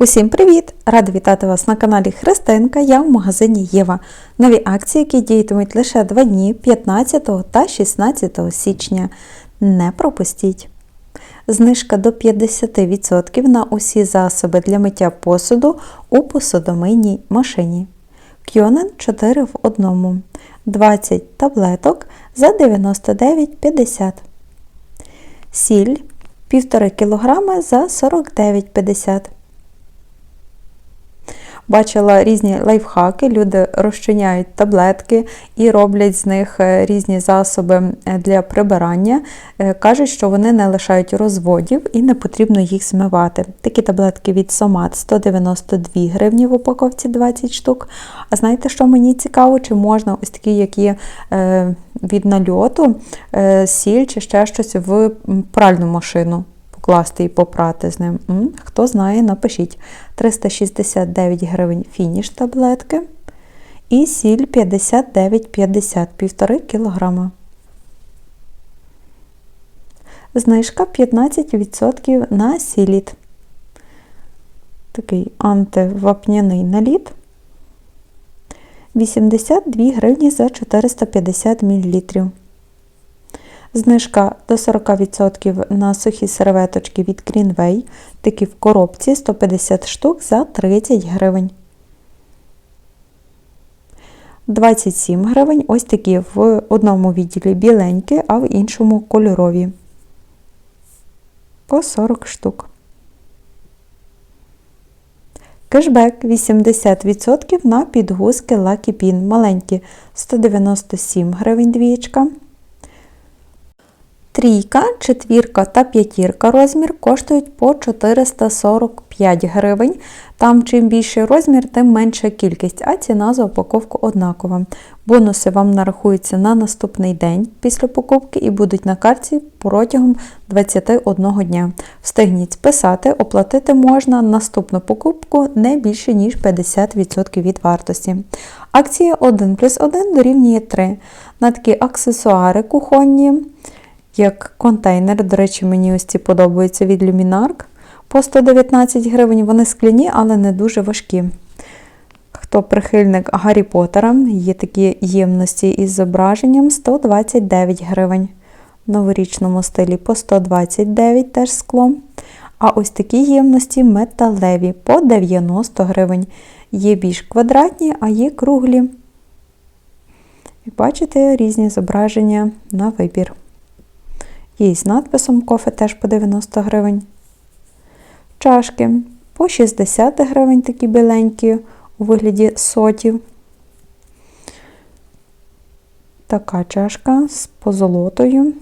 Усім привіт! Рада вітати вас на каналі Христинка. Я в магазині Єва. Нові акції, які діятимуть лише 2 дні 15 та 16 січня. Не пропустіть! Знижка до 50% на усі засоби для миття посуду у посудомийній машині. Кьонен 4 в 1. 20 таблеток за 99,50. Сіль 1,5 кг за 49,50. Бачила різні лайфхаки, люди розчиняють таблетки і роблять з них е, різні засоби е, для прибирання. Е, Кажуть, що вони не лишають розводів і не потрібно їх змивати. Такі таблетки від Сомат 192 гривні в упаковці 20 штук. А знаєте, що мені цікаво, чи можна ось такі, які від нальоту, сіль чи ще щось в пральну машину покласти і попрати з ним. Хто знає, напишіть. 369 гривень фініш таблетки. І сіль 59,50 1,5 кг. Знижка 15% на сіліт. Такий антивапняний наліт. 82 гривні за 450 мл. Знижка до 40% на сухі серветочки від Greenway, такі в коробці 150 штук за 30 гривень. 27 гривень ось такі в одному відділі біленькі, а в іншому кольорові. По 40 штук. Кешбек 80% на підгузки Lucky Pin. Маленькі 197 гривень двічка. Трійка, четвірка та п'ятірка розмір коштують по 445 гривень. Там чим більший розмір, тим менша кількість, а ціна за упаковку однакова. Бонуси вам нарахуються на наступний день після покупки і будуть на карті протягом 21 дня. Встигніть списати, оплатити можна наступну покупку не більше, ніж 50% від вартості. Акція 1 плюс 1 дорівнює 3. На такі аксесуари кухонні як контейнер. До речі, мені ось ці подобаються від Luminark. По 119 гривень. Вони скляні, але не дуже важкі. Хто прихильник Гаррі Поттера, є такі ємності із зображенням 129 гривень. В новорічному стилі по 129 теж скло. А ось такі ємності металеві по 90 гривень. Є більш квадратні, а є круглі. І бачите різні зображення на вибір. Є з надписом кофе теж по 90 гривень. Чашки по 60 гривень такі біленькі у вигляді сотів. Така чашка з позолотою.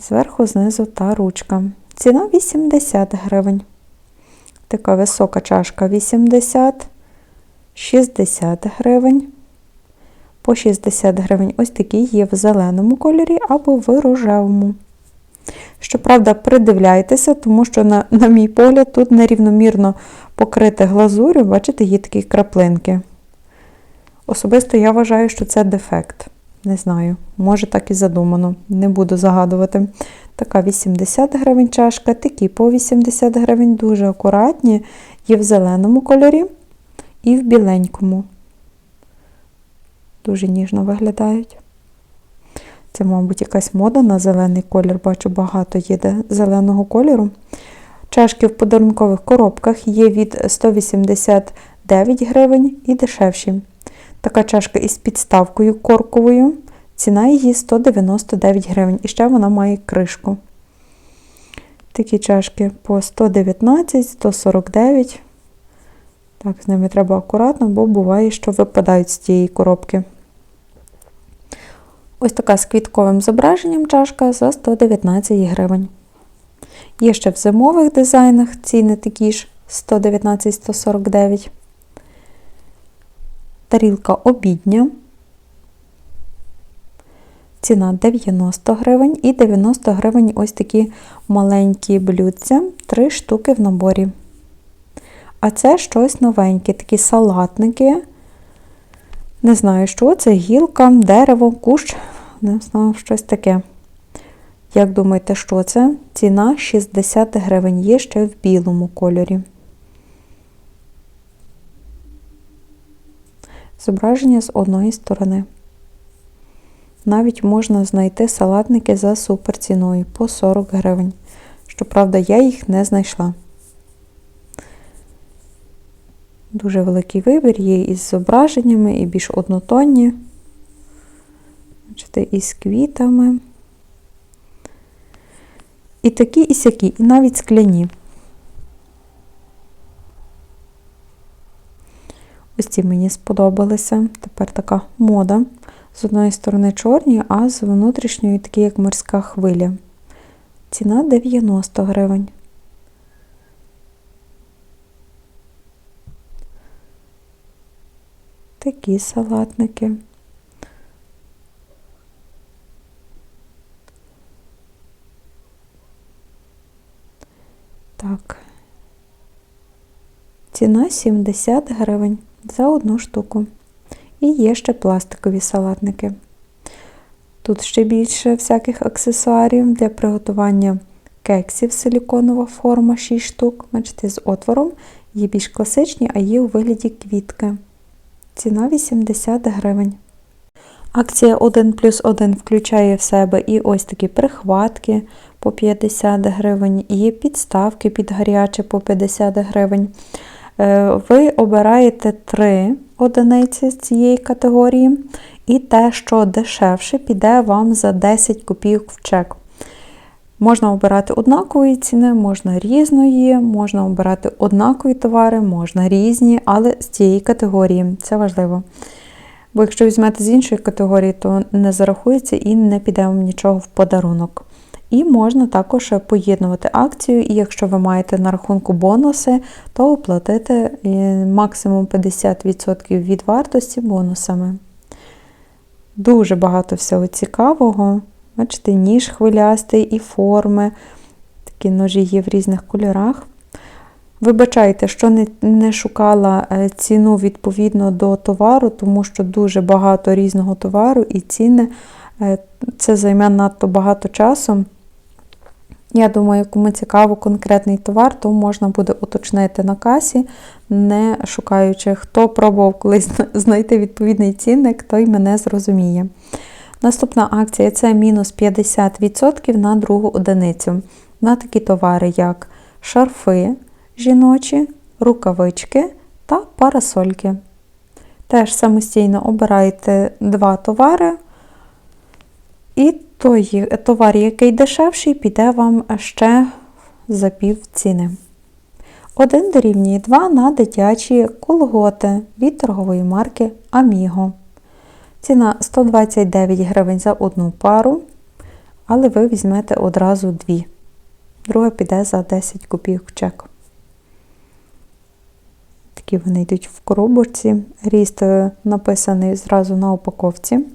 Зверху, знизу та ручка. Ціна 80 гривень. Така висока чашка 80, 60 гривень по 60 гривень. Ось такі є в зеленому кольорі або в рожевому. Щоправда, придивляйтеся, тому що, на, на мій погляд, тут нерівномірно покрите глазурю, бачите, є такі краплинки. Особисто я вважаю, що це дефект. Не знаю, може так і задумано, не буду загадувати. Така 80 гривень чашка, такі по 80 гривень, дуже акуратні, є в зеленому кольорі і в біленькому. Дуже ніжно виглядають. Це, мабуть, якась мода на зелений колір. Бачу, багато їде зеленого кольору. Чашки в подарункових коробках є від 189 гривень і дешевші. Така чашка із підставкою корковою. Ціна її 199 гривень. І ще вона має кришку. Такі чашки по 119, 149. Так, з ними треба акуратно, бо буває, що випадають з тієї коробки. Ось така з квітковим зображенням чашка за 119 гривень. Є ще в зимових дизайнах ціни такі ж 119-149. Тарілка обідня. Ціна 90 гривень і 90 гривень ось такі маленькі блюдця, 3 штуки в наборі. А це щось новеньке, такі салатники. Не знаю, що це, гілка, дерево, кущ, не знаю, щось таке. Як думаєте, що це? Ціна 60 гривень є ще в білому кольорі. Зображення з одної сторони. Навіть можна знайти салатники за суперціною по 40 гривень. Щоправда, я їх не знайшла. Дуже великий вибір, є із зображеннями, і більш однотонні. Бачите, із квітами. І такі, і сякі, і навіть скляні. Ось ці мені сподобалися. Тепер така мода. З одної сторони чорні, а з внутрішньої такі, як морська хвиля. Ціна 90 гривень. Такі салатники. Так. Ціна 70 гривень за одну штуку. І є ще пластикові салатники. Тут ще більше всяких аксесуарів для приготування кексів силіконова форма 6 штук. Бачите, з отвором. Є більш класичні, а є у вигляді квітки. Ціна 80 гривень. Акція 1 плюс 1 включає в себе і ось такі прихватки по 50 гривень, і підставки під гаряче по 50 гривень. Е, ви обираєте 3 одиниці з цієї категорії, і те, що дешевше, піде вам за 10 копійок в чек. Можна обирати однакової ціни, можна різної, можна обирати однакові товари, можна різні, але з цієї категорії. Це важливо. Бо якщо візьмете з іншої категорії, то не зарахується і не піде вам нічого в подарунок. І можна також поєднувати акцію, і якщо ви маєте на рахунку бонуси, то оплатити максимум 50% від вартості бонусами. Дуже багато всього цікавого. Бачите, ніж хвилястий і форми. Такі ножі є в різних кольорах. Вибачайте, що не не шукала е, ціну відповідно до товару, тому що дуже багато різного товару і ціни е, це займе надто багато часу. Я думаю, кому цікаво конкретний товар, то можна буде уточнити на касі, не шукаючи, хто пробував колись знайти відповідний цінник, той мене зрозуміє. Наступна акція це мінус 50% на другу одиницю. На такі товари, як шарфи жіночі, рукавички та парасольки. Теж самостійно обирайте два товари, і той товар, який дешевший, піде вам ще за пів ціни. 1 дорівнює 2 на дитячі колготи від торгової марки Amigo. Ціна 129 гривень за одну пару, але ви візьмете одразу дві. Друга піде за 10 копійок чек. Такі вони йдуть в коробочці. Ріст е, написаний зразу на упаковці.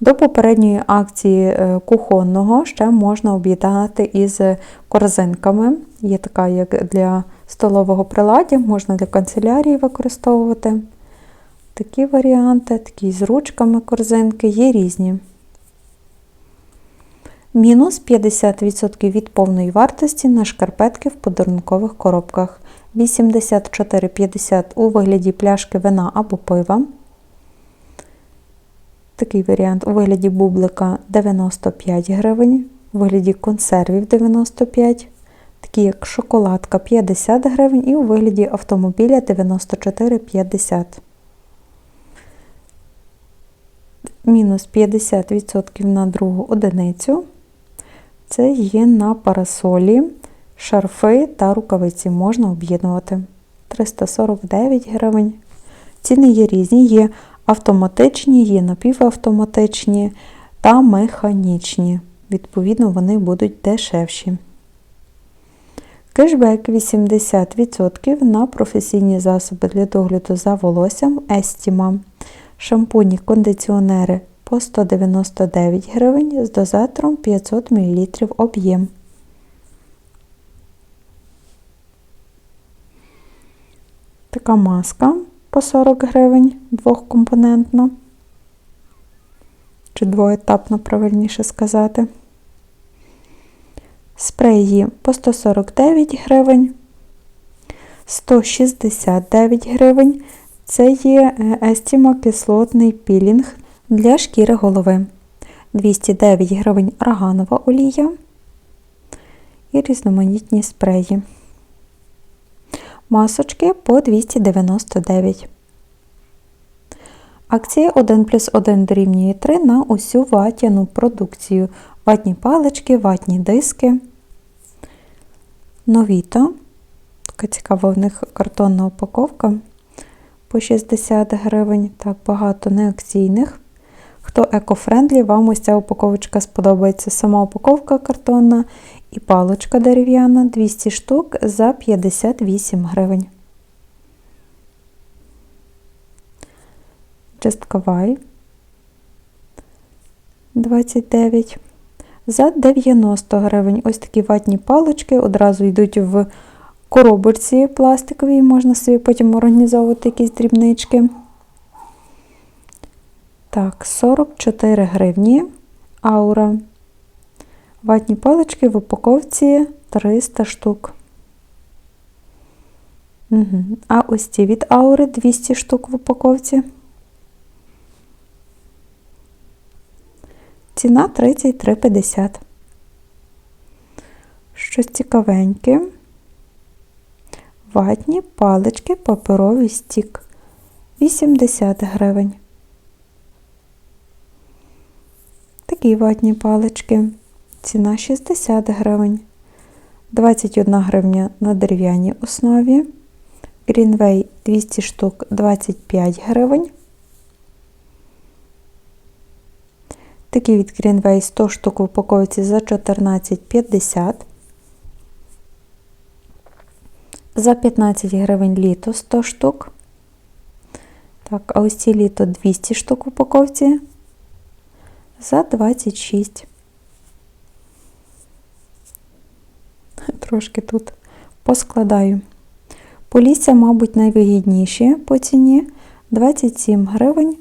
До попередньої акції е, кухонного ще можна об'єднати із корзинками. Є така, як для столового приладдя, можна для канцелярії використовувати. Такі варіанти, такі з ручками корзинки, є різні. Мінус 50% від повної вартості на шкарпетки в подарункових коробках. 84,50 у вигляді пляшки вина або пива. Такий варіант у вигляді бублика 95 гривень, у вигляді консервів 95 такі як шоколадка 50 гривень, і у вигляді автомобіля 94,50 Мінус 50% на другу одиницю. Це є на парасолі, шарфи та рукавиці можна об'єднувати. 349 гривень. Ціни є різні, є автоматичні, є напівавтоматичні та механічні. Відповідно, вони будуть дешевші. Кешбек 80% на професійні засоби для догляду за волоссям Естіма. Шампуні кондиціонери по 199 гривень з дозатором 500 мл об'єм. Така маска по 40 гривень двохкомпонентна. Чи двоетапно, правильніше сказати. Спреї по 149 гривень, 169 гривень Це є е, естімокислотний пілінг для шкіри голови. 209 гривень арганова олія і різноманітні спреї. Масочки по 299. Акція 1 плюс 1 дорівнює 3 на усю ватяну продукцію. Ватні палички, ватні диски. Новіто. Така цікава в них картонна упаковка по 60 гривень. Так, багато неакційних. Хто екофрендлі, вам ось ця упаковочка сподобається. Сама упаковка картонна і паличка дерев'яна 200 штук за 58 гривень. Частковай 29 за 90 гривень. Ось такі ватні палички одразу йдуть в коробочці пластиковій, можна собі потім організовувати якісь дрібнички. Так, 44 гривні аура. Ватні палички в упаковці 300 штук. Угу. А ось ці від аури 200 штук в упаковці. Ціна 33,50. Щось цікавеньке. Ватні палички паперовий стік. 80 гривень. Такі ватні палички. Ціна 60 гривень. 21 гривня на дерев'яній основі. Greenway 200 штук 25 гривень. Такі від Greenway 100 штук в упаковці за 14,50. За 15 гривень літо 100 штук. Так, а ось ці літо 200 штук в упаковці за 26. Трошки тут поскладаю. Полісся, мабуть, найвигідніші по ціні 27 гривень.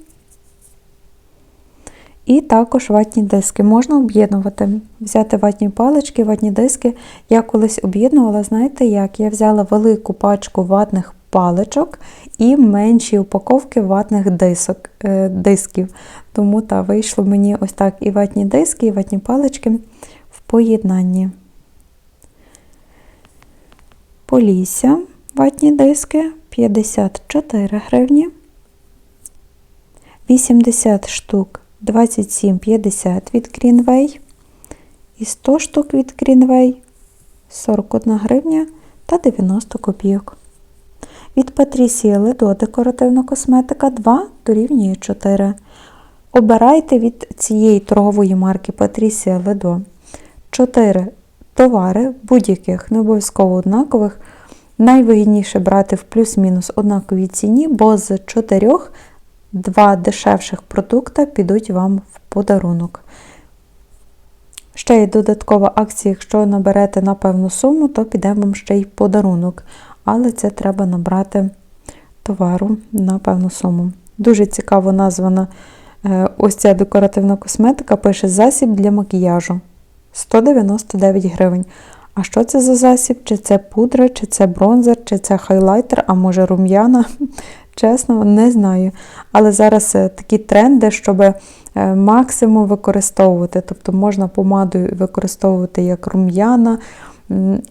І також ватні диски. Можна об'єднувати, взяти ватні палички, ватні диски. Я колись об'єднувала, знаєте як? Я взяла велику пачку ватних паличок і менші упаковки ватних дисок, е, дисків. Тому та, вийшло мені ось так і ватні диски, і ватні палички в поєднанні. Полісся ватні диски 54 гривні. 80 штук 27,50 від Greenway і 100 штук від Greenway 41 гривня та 90 копійок. Від Patricia Ledo декоративна косметика 2 дорівнює 4. Обирайте від цієї торгової марки Patricia Ledo 4 товари будь-яких, не обов'язково однакових. Найвигідніше брати в плюс-мінус однаковій ціні, бо з 4 два дешевших продукти підуть вам в подарунок. Ще є додаткова акція, якщо наберете на певну суму, то піде вам ще й подарунок. Але це треба набрати товару на певну суму. Дуже цікаво названа е, ось ця декоративна косметика, пише засіб для макіяжу 199 гривень. А що це за засіб? Чи це пудра, чи це бронзер, чи це хайлайтер, а може рум'яна? Чесно, не знаю. Але зараз е, такі тренди, щоб е, максимум використовувати. Тобто можна помадою використовувати як рум'яна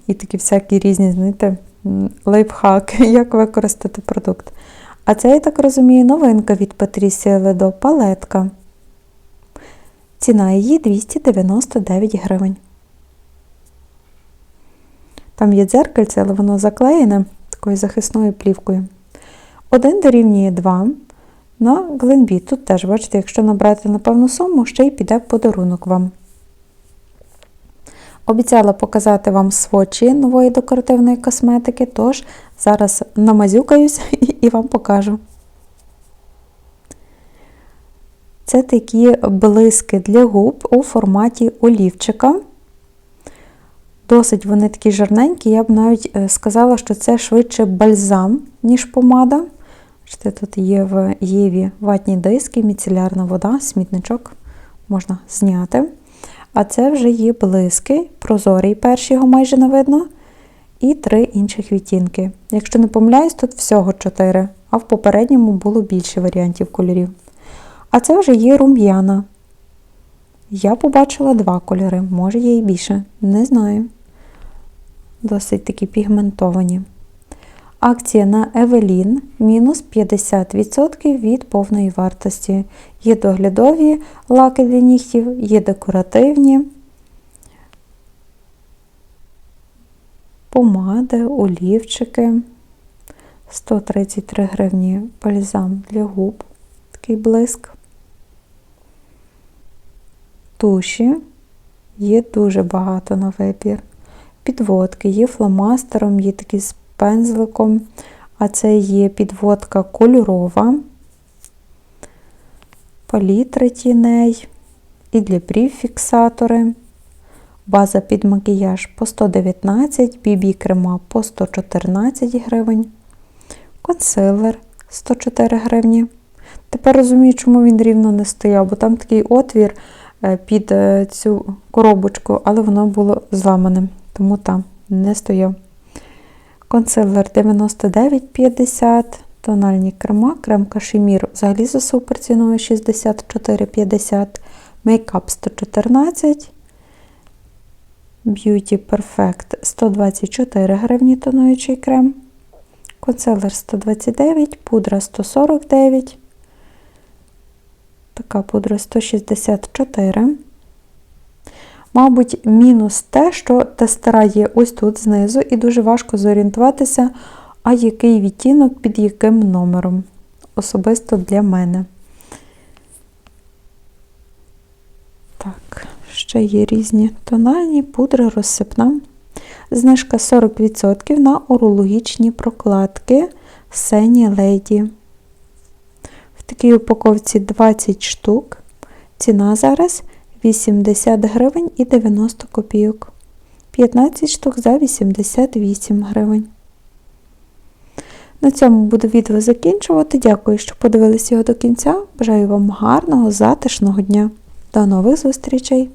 і такі всякі різні, знаєте, лайфхаки, як використати продукт. А це, я так розумію, новинка від Patricia Ledo палетка. Ціна її 299 гривень. Там є дзеркальце, але воно заклеєне такою захисною плівкою. 1 дорівнює 2 на Гленбі. Тут теж, бачите, якщо набрати на певну суму, ще й піде подарунок вам. Обіцяла показати вам свочі нової декоративної косметики, тож зараз намазюкаюсь і вам покажу. Це такі блиски для губ у форматі олівчика. Досить вони такі жирненькі, я б навіть е, сказала, що це швидше бальзам, ніж помада. Бачите, Тут є в Єві ватні диски, міцелярна вода, смітничок можна зняти. А це вже є блиски, прозорий перший його майже не видно. і три інших відтінки. Якщо не помиляюсь, тут всього 4, а в попередньому було більше варіантів кольорів. А це вже є рум'яна. Я побачила два кольори, може є і більше, не знаю. Досить такі пігментовані. Акція на Евелін мінус 50% від повної вартості. Є доглядові лаки для нігтів, є декоративні, помади, олівчики. 133 гривні бальзам для губ, такий блиск. Туші є дуже багато на вибір. Підводки є фломастером, є такі з пензликом, а це є підводка кольорова, палітри тіней і для брів фіксатори. База під макіяж по 119, BB крема по 114 гривень, консилер 104 гривні. Тепер розумію, чому він рівно не стояв, бо там такий отвір е, під е, цю коробочку, але воно було зламане, тому там не стояв. Консилер 99,50, тональні крема, крем кашемір взагалі за супер ціною 64,50, мейкап 114, Beauty Perfect 124 гривні тонуючий крем, консилер 129, пудра 149, така пудра 164. Мабуть, мінус те, що тестера є ось тут знизу, і дуже важко зорієнтуватися, а який відтінок під яким номером. Особисто для мене. Так, ще є різні тональні, пудра розсипна. Знижка 40% на урологічні прокладки Сені Леді. В такій упаковці 20 штук. Ціна зараз 80 гривень і 90 копійок. 15 штук за 88 гривень. На цьому буду відео закінчувати. Дякую, що подивилися його до кінця. Бажаю вам гарного, затишного дня. До нових зустрічей!